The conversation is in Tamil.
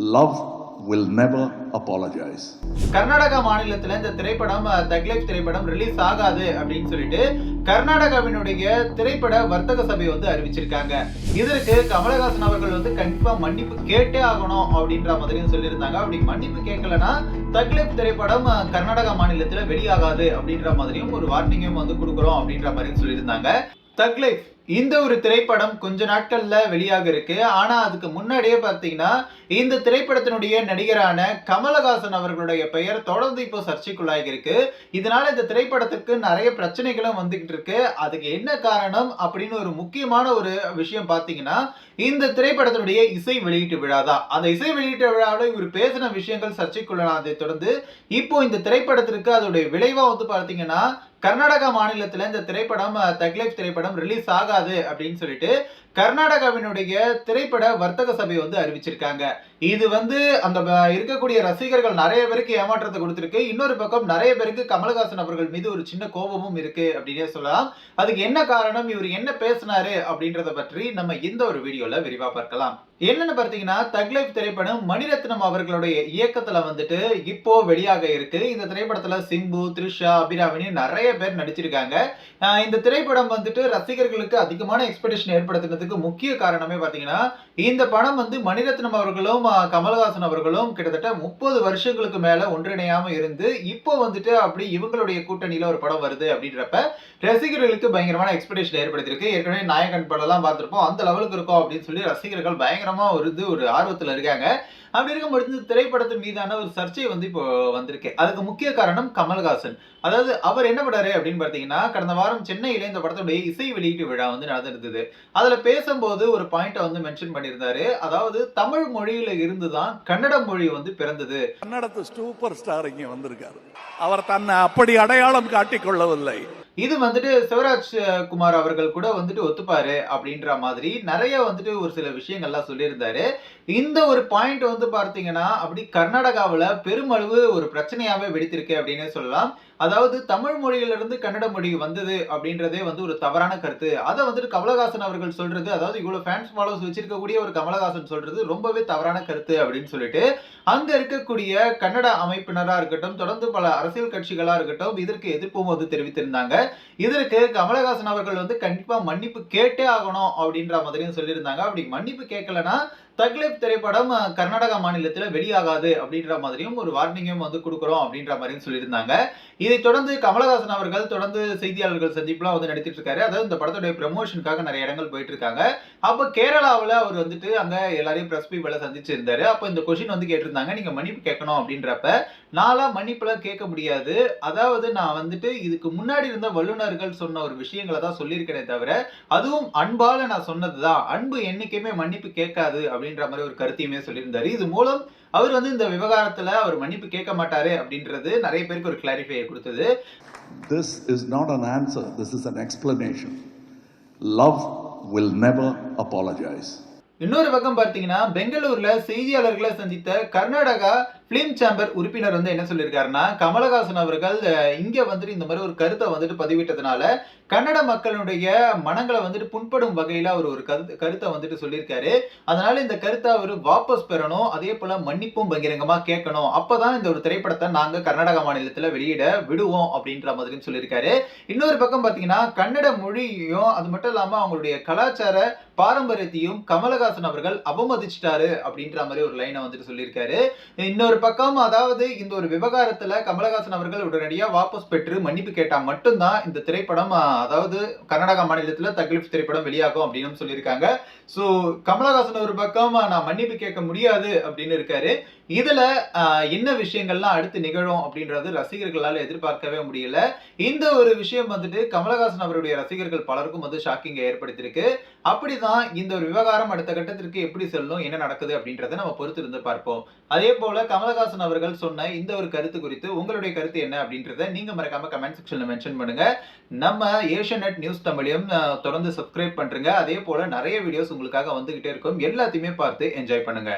Love will never apologise Karnataka மாநிலத்துல இந்த திரைப்படம் தக்லைஃப் திரைப்படம் ரிலீஸ் ஆகாது அப்படின்னு சொல்லிட்டு கர்நாடகாவினுடைய திரைப்பட வர்த்தக சபை வந்து அறிவிச்சிருக்காங்க. இதற்கு கமலஹாசன் அவர்கள் வந்து கண்டிப்பா மன்னிப்பு கேட்டே ஆகணும் அப்படின்ற மாதிரியும் சொல்லியிருந்தாங்க. அப்படி மன்னிப்பு கேட்கலனா தக்லைஃப் திரைப்படம் கர்நாடகா மாநிலத்துல வெளியாகாது அப்படின்ற மாதிரியும் ஒரு வார்னிங்கும் வந்து கொடுக்குறோம் அப்படின்ற மாதிரியும் சொல்லியிருந்தாங்க. தக்லைஃப் இந்த ஒரு திரைப்படம் கொஞ்ச நாட்கள்ல வெளியாக இருக்கு. ஆனா அதுக்கு முன்னாடியே பாத்தீங்கன்னா இந்த திரைப்படத்தினுடைய நடிகரான கமலஹாசன் அவர்களுடைய பெயர் தொடர்ந்து இப்போ சர்ச்சைக்குள்ளாகி இருக்கு. இதனால இந்த திரைப்படத்துக்கு நிறைய பிரச்சனைகளும் வந்துகிட்டு இருக்கு. அதுக்கு என்ன காரணம் அப்படின்னு ஒரு முக்கியமான ஒரு விஷயம் பாத்தீங்கன்னா இந்த திரைப்படத்தினுடைய இசை வெளியீட்டு விழா தான் அந்த இசை வெளியீட்டு விழாவில் இவர் பேசின விஷயங்கள் சர்ச்சைக்குள்ளானதை தொடர்ந்து இப்போ இந்த திரைப்படத்திற்கு அதோடைய விளைவா வந்து பாத்தீங்கன்னா கர்நாடகா மாநிலத்தில் இந்த திரைப்படம் அஹ், தக்லைஃப் திரைப்படம் ரிலீஸ் ஆகாது அப்படின்னு சொல்லிட்டு கர்நாடகாவினுடைய திரைப்பட வர்த்தக சபை வந்து அறிவிச்சிருக்காங்க. இது வந்து அந்த இருக்கக்கூடிய ரசிகர்கள் நிறைய பேருக்கு ஏமாற்றத்தை கொடுத்துருக்கு. இன்னொரு பக்கம் நிறைய பேருக்கு கமல்ஹாசன் அவர்கள் மீது ஒரு சின்ன கோபமும் இருக்கு அப்படின்னே சொல்லலாம். அதுக்கு என்ன காரணம்? இவர் என்ன பேசினாரு அப்படின்றத பற்றி நம்ம இந்த ஒரு வீடியோல விரிவா பார்க்கலாம். என்னன்னு பார்த்தீங்கன்னா தக்லைஃப் திரைப்படம் மணிரத்னம் அவர்களுடைய இயக்கத்தில் வந்துட்டு இப்போ வெளியாக இருக்கு. இந்த திரைப்படத்தில் சிம்பு த்ரிஷா அபிராமினி நிறைய பேர் நடிச்சிருக்காங்க. இந்த திரைப்படம் வந்துட்டு ரசிகர்களுக்கு அதிகமான எக்ஸ்பெக்டேஷன் ஏற்படுத்தினதுக்கு முக்கிய காரணமே பார்த்தீங்கன்னா இந்த படம் வந்து மணிரத்னம் அவர்களும் கமல்ஹாசன் அவர்களும் கிட்டத்தட்ட முப்பது வருஷங்களுக்கு மேலே ஒன்றிணையாமல் இருந்து இப்போ வந்துட்டு அப்படி இவங்களுடைய கூட்டணியில் ஒரு படம் வருது அப்படின்றப்ப ரசிகர்களுக்கு பயங்கரமான எக்ஸ்பெக்டேஷன் ஏற்படுத்தியிருக்கு. ஏற்கனவே நாயகன் படம்லாம் பார்த்துருப்போம். அந்த லெவலுக்கு இருக்கும் அப்படின்னு சொல்லி ரசிகர்கள் பயங்கர ஒரு இது ஒரு ஆர்வத்தில் இருக்காங்க. அப்படி இருக்கும்பொழுது இந்த திரைப்படத்தின் மீதான ஒரு சர்ச்சை வந்து இப்போ வந்திருக்கு. அதுக்கு முக்கிய காரணம் கமல்ஹாசன். அதாவது அவர் என்ன பண்ணாரு அப்படின்னு பார்த்தீங்கன்னா கடந்த வாரம் சென்னையில இந்த படத்துடைய இசை வெளியீட்டு விழா வந்து நடந்திருந்தது. அதுல பேசும்போது ஒரு பாயிண்ட்டை வந்து மென்ஷன் பண்ணியிருந்தாரு. அதாவது தமிழ் மொழியில இருந்துதான் கன்னட மொழி வந்து பிறந்தது. கன்னடத்து சூப்பர் ஸ்டார் இங்கே வந்திருக்காரு. அவர் தன்னை அப்படி அடையாளம் காட்டிக் கொள்ளவில்லை. இது வந்துட்டு சிவராஜ் குமார் அவர்கள் கூட வந்துட்டு ஒத்துப்பாரு அப்படின்ற மாதிரி நிறைய வந்துட்டு ஒரு சில விஷயங்கள்லாம் சொல்லியிருந்தாரு. இந்த ஒரு பாயிண்ட் வந்து பார்த்தீங்கன்னா அப்படி கர்நாடகாவில் பெருமளவு ஒரு பிரச்சனையாகவே வெடித்திருக்கு அப்படின்னு சொல்லலாம். அதாவது தமிழ் மொழியிலிருந்து கன்னட மொழி வந்தது அப்படின்றதே வந்து ஒரு தவறான கருத்து. அதை வந்துட்டு கமலஹாசன் அவர்கள் சொல்றது அதாவது இவ்வளோ ஃபேன்ஸ் ஃபாலோஸ் வச்சிருக்கக்கூடிய ஒரு கமலஹாசன் சொல்றது ரொம்பவே தவறான கருத்து அப்படின்னு சொல்லிட்டு அங்கே இருக்கக்கூடிய கன்னட அமைப்பினராக இருக்கட்டும் தொடர்ந்து பல அரசியல் கட்சிகளாக இருக்கட்டும் இதற்கு எதிர்ப்பும் வந்து தெரிவித்திருந்தாங்க. இதற்கு கமலஹாசன் அவர்கள் வந்து கண்டிப்பாக மன்னிப்பு கேட்டே ஆகணும் அப்படின்ற மாதிரியும் சொல்லியிருந்தாங்க. அப்படி மன்னிப்பு கேட்கலன்னா தக்லீப் திரைப்படம் கர்நாடகா மாநிலத்தில் வெளியாகாது அப்படின்ற மாதிரியும் ஒரு வார்னிங்கும் வந்து கொடுக்குறோம் அப்படின்ற மாதிரியும் சொல்லியிருந்தாங்க. இதை தொடர்ந்து கமலஹாசன் அவர்கள் தொடர்ந்து செய்தியாளர்கள் சந்திப்புலாம் வந்து நடத்திட்டு இருக்காரு அதாவது இந்த படத்துடைய ப்ரமோஷனுக்காக நிறைய இடங்கள் போயிட்டு இருக்காங்க அப்போ கேரளாவில் அவர் வந்துட்டு அங்கே எல்லாரையும் பிரஸ் பீப்பிள சந்திச்சு இருந்தாரு இந்த கொஷின் வந்து கேட்டிருந்தாங்க. நீங்கள் மன்னிப்பு கேட்கணும் அப்படின்றப்ப நாளாக மன்னிப்புலாம் கேட்க முடியாது. அதாவது நான் வந்துட்டு இதுக்கு முன்னாடி இருந்த வல்லுநர்கள் சொன்ன ஒரு விஷயங்களை தான் சொல்லியிருக்கேனே தவிர அதுவும் அன்பால் நான் சொன்னது தான் அன்பு என்னைக்குமே மன்னிப்பு கேட்காது அப்படின்னு அப்படின்ற மாதிரி ஒரு கருத்தையுமே சொல்லியிருந்தாரு இது மூலம் அவர் வந்து இந்த விவகாரத்துல அவர் மன்னிப்பு கேட்க மாட்டாரு அப்படின்றது நிறைய பேருக்கு ஒரு கிளாரிஃபை கொடுத்தது This is not an answer, this is an explanation. Love will never apologize. இன்னொரு பக்கம் பார்த்தீங்கன்னா பெங்களூர்ல செய்தியாளர்களை சந்தித்த கர்நாடகா பிலிம் சேம்பர் உறுப்பினர் வந்து என்ன சொல்லியிருக்காருன்னா கமலஹாசன் அவர்கள் இங்கே வந்துட்டு இந்த மாதிரி ஒரு கருத்தை வந்துட்டு பதிவிட்டதுனால கன்னட மக்களுடைய மனங்களை வந்துட்டு புண்படும் வகையில் அவர் ஒரு கருத்து கருத்தை வந்துட்டு சொல்லியிருக்காரு. அதனால இந்த கருத்தை அவர் வாபஸ் பெறணும் அதே போல மன்னிப்பும் பகிரங்கமாக கேட்கணும். அப்பதான் இந்த ஒரு திரைப்படத்தை நாங்கள் கர்நாடக மாநிலத்தில் வெளியிட விடுவோம் அப்படின்ற மாதிரியும் சொல்லியிருக்காரு. இன்னொரு பக்கம் பார்த்தீங்கன்னா கன்னட மொழியையும் அது மட்டும் இல்லாமல் அவங்களுடைய கலாச்சார பாரம்பரியத்தையும் கமலஹாசன் அவர்கள் அவமதிச்சிட்டாரு அப்படின்ற மாதிரி ஒரு லைனை வந்துட்டு சொல்லியிருக்காரு. இன்னொரு பக்கம் அதாவது இந்த ஒரு விவகாரத்துல கமலஹாசன் அவர்கள் உடனடியா வாபஸ் பெற்று மன்னிப்பு கேட்டா மட்டும்தான் இந்த திரைப்படம் அதாவது கர்நாடகா மாநிலத்துல தக்லீஃப் திரைப்படம் வெளியாகும் அப்படின்னு சொல்லியிருக்காங்க. ஸோ கமலஹாசன் ஒரு பக்கம் நான் மன்னிப்பு கேட்க முடியாது அப்படின்னு இருக்காரு. இதுல என்ன விஷயங்கள்லாம் அடுத்து நிகழும் அப்படின்றது ரசிகர்களால் எதிர்பார்க்கவே முடியல. இந்த ஒரு விஷயம் வந்துட்டு கமலஹாசன் அவருடைய ரசிகர்கள் பலருக்கும் வந்து ஷாக்கிங்கை ஏற்படுத்தியிருக்கு அப்படிதான் இந்த ஒரு விவகாரம் அடுத்த கட்டத்திற்கு எப்படி செல்லும் என்ன நடக்குது அப்படின்றத நம்ம பொறுத்து இருந்து பார்ப்போம். அதே போல கமலஹாசன் அவர்கள் சொன்ன இந்த ஒரு கருத்து குறித்து உங்களுடைய கருத்து என்ன அப்படின்றத நீங்க மறக்காம கமெண்ட் செக்ஷன்ல மென்ஷன் பண்ணுங்க. நம்ம ஏஷியன் நெட் நியூஸ் தமிழையும் தொடர்ந்து சப்ஸ்கிரைப் பண்றீங்க. அதே போல நிறைய வீடியோஸ் உங்களுக்காக வந்துகிட்டே இருக்கும். எல்லாத்தையுமே பார்த்து என்ஜாய் பண்ணுங்க.